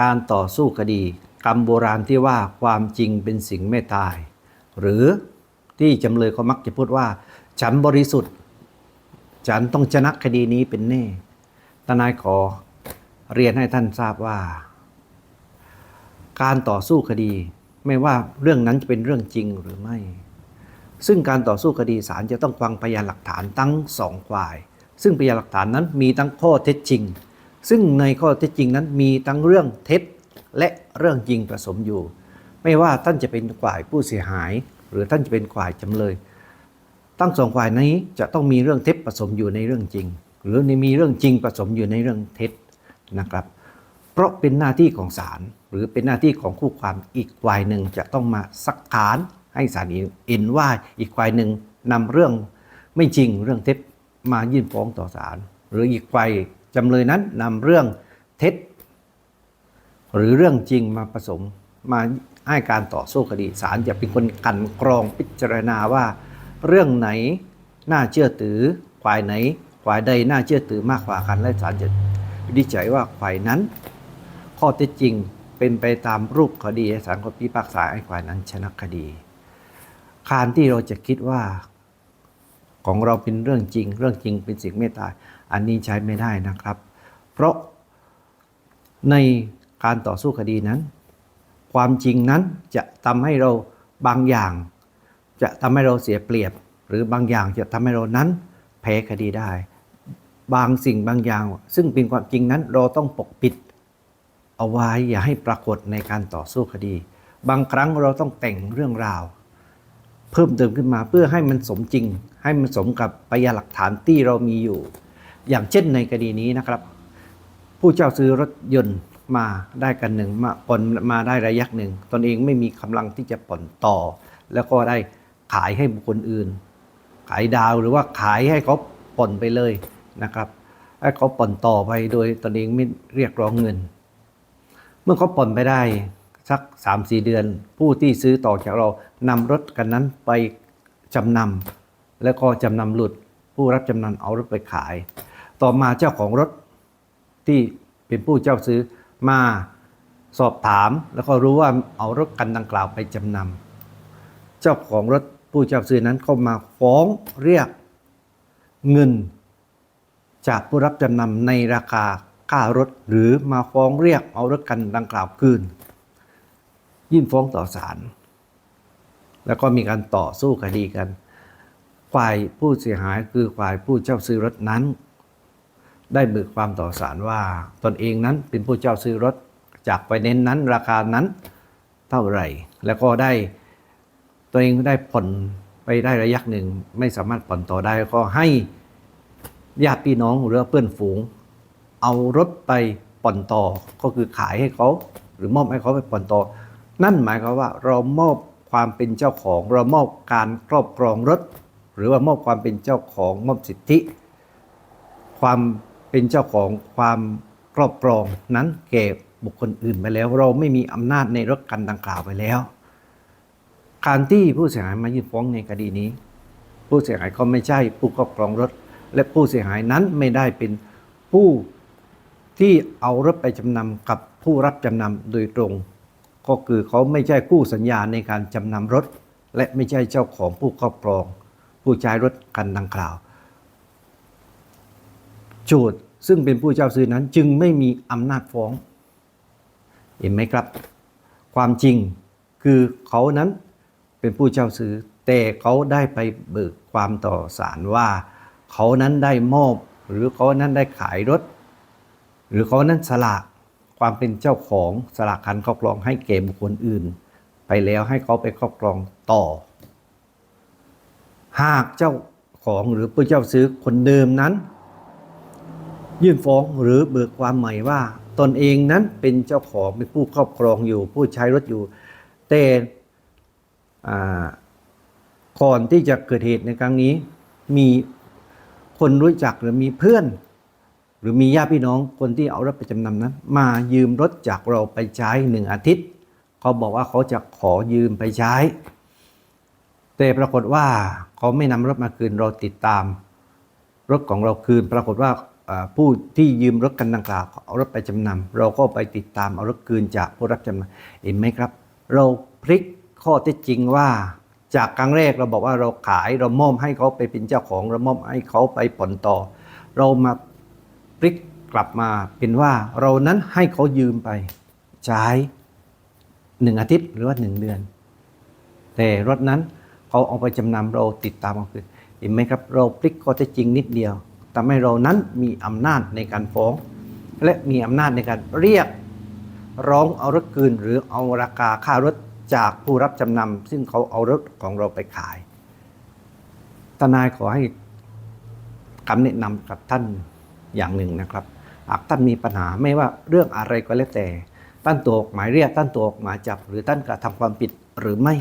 การต่อสู้คดี กรรมโบราณที่ว่าความจริงเป็นสิ่งไม่ตาย หรือที่จำเลยเขามักจะพูดว่า ฉันบริสุทธิ์ ฉันต้องชนะคดีนี้เป็นแน่ทนายขอเรียนให้ท่านทราบว่า การต่อสู้คดี ไม่ว่าเรื่องนั้นจะเป็นเรื่องจริงหรือไม่ ซึ่งการต่อสู้คดีศาลจะต้องฟังพยานหลักฐานทั้งสองฝ่าย ซึ่งพยานหลักฐานนั้นมีทั้งข้อเท็จจริง ซึ่งในข้อเท็จจริงนั้นมีทั้งเรื่องเท็จและเรื่องจริงผสมอยู่ ไม่ว่าท่านจะเป็นฝ่ายผู้เสียหาย หรือท่านจะเป็นฝ่ายจำเลยทั้งสองฝ่ายนี้จะต้องมีเรื่องเท็จผสมอยู่ในเรื่องจริง หรือมีเรื่องจริงผสมอยู่ในเรื่องเท็จนะครับ เพราะเป็นหน้าที่ของศาลหรือเป็นหน้าที่ของคู่ความอีกฝ่ายหนึ่งจะต้องมาสักถานให้ศาลเห็นว่าอีกฝ่ายหนึ่งนำเรื่องไม่จริงเรื่องเท็จมายื่นฟ้องต่อศาลหรืออีกฝ่าย จำเลยนั้นนำเรื่องเท็จ หรือเรื่องจริงมาผสมมาให้การต่อสู้คดีศาลจะเป็นคนกันกรองพิจารณาว่า เรื่องไหนน่าเชื่อถือฝ่ายไหนฝ่ายใดน่าเชื่อถือมากกว่ากันและศาลจะวินิจฉัยว่าฝ่ายนั้น ข้อเท็จจริงเป็นไปตามรูปคดีศาลก็พิพากษาให้ฝ่ายนั้นชนะคดี การที่เราจะคิดว่า ของเราเป็นเรื่องจริง เรื่องจริงเป็นสิ่งไม่ตาย อันนี้ใช้ไม่ได้นะครับ เพราะในการต่อสู้คดีนั้น ความจริงนั้นจะทำให้เราบางอย่าง จะทำให้เราเสียเปรียบ หรือบางอย่างจะทำให้เรานั้นแพ้คดีได้ บางสิ่งบางอย่าง ซึ่งเป็นความจริงนั้นเราต้องปกปิด เอาไว้อย่าให้ปรากฏในการต่อสู้คดี บางครั้งเราต้องแต่งเรื่องราว เพิ่มเติมขึ้นมาเพื่อให้มันสมจริง ให้มันสมกับพยานหลักฐานที่เรามีอยู่ อย่างเช่นในคดีนี้นะครับ ผู้เจ้าซื้อรถยนต์มาได้กันหนึ่งมาผ่อนมาได้ระยะหนึ่งตนเองไม่มีกำลังที่จะผ่อนต่อ แล้วก็ได้ขายให้บุคคลอื่น ขายดาวหรือว่าขายให้เขาผ่อนไปเลยนะครับให้เขาผ่อนต่อไปโดยตนเองไม่เรียกร้องเงิน เมื่อเขาผ่อนไปได้ สัก3าสี่เดือน ผู้ที่ซื้อต่อจากเรานำรถกันนั้นไปจำนำแล้วก็จำนำหลุด ผู้รับจำนำเอารถไปขาย ต่อมาเจ้าของรถที่เป็นผู้เจ้าซื้อมาสอบถาม แล้วก็รู้ว่าเอารถกันดังกล่าวไปจำนำเจ้าของรถผู้เจ้าซื้อนั้นก็มาฟ้องเรียกเงิน จากผู้รับจำนำในราคาค่ารถ หรือมาฟ้องเรียกเอารถกันดังกล่าวคืน ยื่นฟ้องต่อศาลแล้วก็มีการต่อสู้คดีกัน ฝ่ายผู้เสียหายคือฝ่ายผู้เจ้าซื้อรถนั้น ได้เบิกความต่อศาลว่า ตนเองนั้นเป็นผู้เจ้าซื้อรถจากไฟแนนซ์นั้น ราคานั้นเท่าไหร่ แล้วก็ได้ตัวเองได้ผ่อนไปได้ระยะหนึ่งไม่สามารถผ่อนต่อได้ก็ให้ญาติพี่น้องหรือเพื่อนฝูง เอารถไปผ่อนต่อก็คือขายให้เขา หรือมอบให้เขาไปผ่อนต่อ นั่นหมายความว่าเรามอบความเป็นเจ้าของ เรามอบการครอบครองรถ หรือว่ามอบความเป็นเจ้าของมอบสิทธิ ความเป็นเจ้าของความครอบครองนั้นแก่บุคคลอื่นไปแล้ว เราไม่มีอำนาจในรถกันดังกล่าวไปแล้ว การที่ผู้เสียหายมายื่นฟ้องในคดีนี้ ผู้เสียหายก็ไม่ใช่ผู้ครอบครองรถ และผู้เสียหายนั้นไม่ได้เป็นผู้ที่เอารถไปจำนำกับผู้รับจำนำโดยตรง ก็คือเขาไม่ใช่คู่สัญญาในการจำนำรถ และไม่ใช่เจ้าของผู้ครอบครอง ผู้ใช้รถกันดังกล่าวโจทย์ซึ่งเป็นผู้เจ้าซื้อนั้นจึงไม่มีอำนาจฟ้อง เห็นไหมครับ ความจริงคือเขานั้นเป็นผู้เจ้าซื้อ แต่เขาได้ไปเบิกความต่อศาลว่า เขานั้นได้มอบ หรือเขานั้นได้ขายรถ หรือเขานั้นสละ ความเป็นเจ้าของสละคันครอบครองให้แก่บุคคลอื่น ไปแล้วให้เขาไปครอบครองต่อ หากเจ้าของหรือผู้เจ้าซื้อคนเดิมนั้น ยื่นฟ้องหรือเบิกความใหม่ว่า ตนเองนั้นเป็นเจ้าของเป็นผู้ครอบครองอยู่ ผู้ใช้รถอยู่ แต่ก่อนที่จะเกิดเหตุในครั้งนี้ มีคนรู้จักหรือมีเพื่อน หรือมีญาติพี่น้องคนที่เอารถไปจำนำนั้น มายืมรถจากเราไปใช้หนึ่งอาทิตย์ เขาบอกว่าเขาจะขอยืมไปใช้ แต่ปรากฏว่าเขาไม่นำรถมาคืนเราติดตาม รถของเราคืน ปรากฏว่าอ่าผู้ที่ยืมรถกันดังกล่าวเอารถไปจำนำเราก็ไปติดตามเอารถคืนจากผู้รับจำนำเห็นไหมครับ เราพลิกข้อเท็จจริงว่าจากครั้งแรกเราบอกว่าเราขายเรามอบให้เขาไปเป็นเจ้าของเรามอบให้เขาไปผ่อนต่อ เรามา พลิกกลับมาเป็นว่าเรานั้นให้เขายืมไปใช้หนึ่งอาทิตย์หรือว่าหนึ่งเดือน แต่รถนั้นเขาเอาไปจำนำเราติดตามเอาคืนเห็นไหมครับ เราพลิกข้อเท็จจริงนิดเดียวทำให้เรานั้นมีอำนาจในการฟ้อง และมีอำนาจในการเรียกร้องเอารถคืนหรือเอาราคาค่ารถจากผู้รับจำนำซึ่งเขาเอารถของเราไปขาย ทนายขอให้คำแนะนำกับท่าน อย่างหนึ่งนะครับหากท่านมีปัญหาไม่ว่าเรื่องอะไรก็แล้วแต่ท่านตัวออกหมายเรียกท่านตัวออกหมายจับ หรือท่านกระทำความผิดหรือไม่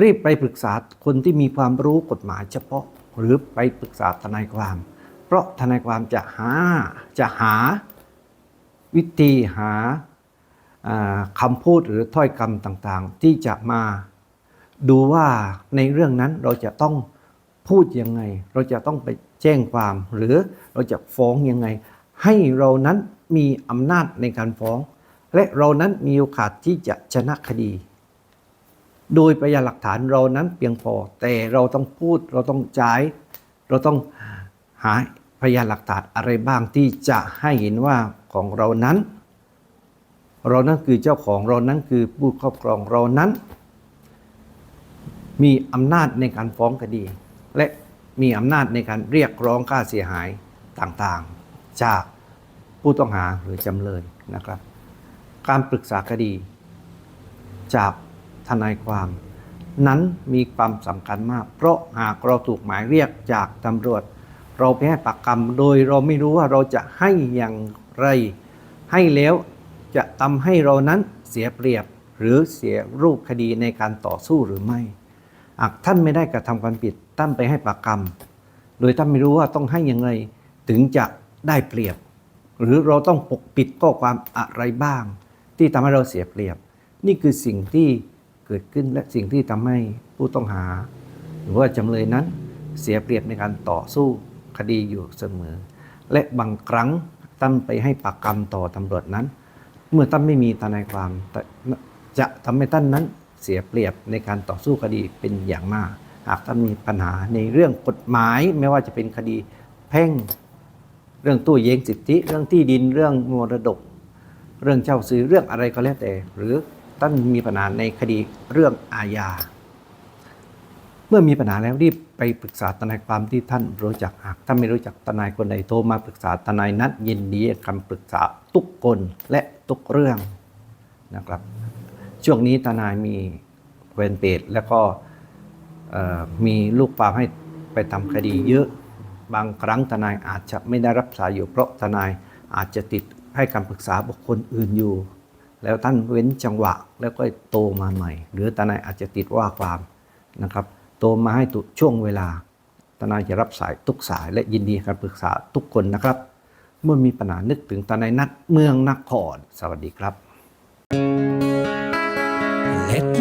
รีบไปปรึกษาคนที่มีความรู้กฎหมายเฉพาะ หรือไปปรึกษาทนายความ เพราะทนายความจะหาจะหาวิธีหาอ่าคำพูดหรือถ้อยคำต่างๆ ที่จะมาดูว่าในเรื่องนั้นเราจะต้องพูดยังไง เราจะต้องไป แจ้งความ หรือเราจะฟ้องยังไง ให้เรานั้นมีอำนาจในการฟ้อง และเรานั้นมีโอกาสที่จะชนะคดี โดยพยานหลักฐานเรานั้นเพียงพอ แต่เราต้องพูดเราต้องจ่ายเราต้องหาพยานหลักฐานอะไรบ้างที่จะให้เห็นว่าของเรานั้น เรานั้นคือเจ้าของเรานั้นคือผู้ครอบครองเรานั้น มีอำนาจในการฟ้องคดี และ มีอำนาจในการเรียกร้องค่าเสียหายต่างๆ จากผู้ต้องหาหรือจำเลยนะครับ การปรึกษาคดี จากทนายความ นั้นมีความสำคัญมาก เพราะหากเราถูกหมายเรียกจากตำรวจ เราไปให้ปากคำโดยเราไม่รู้ว่าเราจะให้อย่างไร ให้แล้วจะทำให้เรานั้นเสียเปรียบหรือเสียรูปคดีในการต่อสู้หรือไม่ หากท่านไม่ได้กระทำความผิดท่านไปให้ปากคำโดยท่านไม่รู้ว่าต้องให้อย่างไรถึงจะได้เปรียบ หรือเราต้องปกปิดข้อความอะไรบ้าง ที่ทำให้เราเสียเปรียบ นี่คือสิ่งที่เกิดขึ้นและสิ่งที่ทำให้ผู้ต้องหา หรือว่าจำเลยนั้นเสียเปรียบในการต่อสู้คดีอยู่เสมอ และบางครั้งท่านไปให้ปากคำต่อตำรวจนั้น เมื่อท่านไม่มีทนายความจะทำให้ท่านนั้น เสียเปรียบในการต่อสู้คดีเป็นอย่างมาก หากท่านมีปัญหาในเรื่องกฎหมายไม่ว่าจะเป็นคดีแพ่งเรื่องตู้เย้งสิทธิ เรื่องที่ดินเรื่องมรดก เรื่องเจ้าซื้อเรื่องอะไรก็แล้วแต่ หรือท่านมีปัญหาในคดีเรื่องอาญาเมื่อมีปัญหาแล้วรีบไปปรึกษาทนายความที่ท่านรู้จักหากท่านไม่รู้จักทนายคนใดโทรมาปรึกษาทนายนัดยินดีคำปรึกษาทุกคนและทุกเรื่องนะครับ ช่วงนี้ทนายมีเวนเปดแล้วก็มีลูกความให้ไปทำคดีเยอะบางครั้งทนายอาจจะไม่ได้รับสายอยู่เพราะทนายอาจจะติดให้คำปรึกษาบุคคลอื่นอยู่ แล้วท่านเว้นจังหวะแล้วก็โตมาใหม่ หรือทนายอาจจะติดว่าความนะครับ โตมาให้ตุช่วงเวลาทนายจะรับสายทุกสายและยินดีการปรึกษาทุกคนนะครับ เมื่อมีปัญหานึกถึงทนายนัดเมืองนครสวัสดีครับ Let